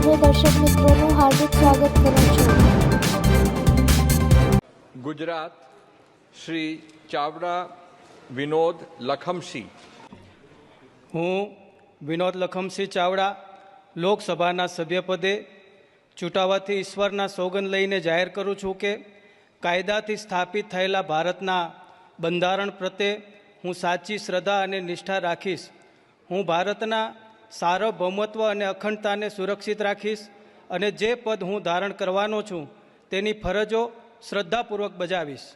સર્વે દર્શક મિત્રોનું હાર્દિક સ્વાગત કરું છું. ગુજરાત શ્રી ચાવડા વિનોદ લખમસિંહ. હું વિનોદ લખમસિંહ ચાવડા લોકસભાના સભ્યપદે ચૂંટાવાથી ઈશ્વરના સોગંદ લઈને જાહેર કરું છું કે કાયદાથી સ્થાપિત થયેલા ભારતના બંધારણ પ્રત્યે હું સાચી શ્રદ્ધા અને નિષ્ઠા રાખીશ. હું ભારતના સાર્વભૌમત્વ અને અખંડતાને સુરક્ષિત રાખીશ અને જે પદ હું ધારણ કરવાનો છું તેની ફરજો શ્રદ્ધાપૂર્વક બજાવીશ.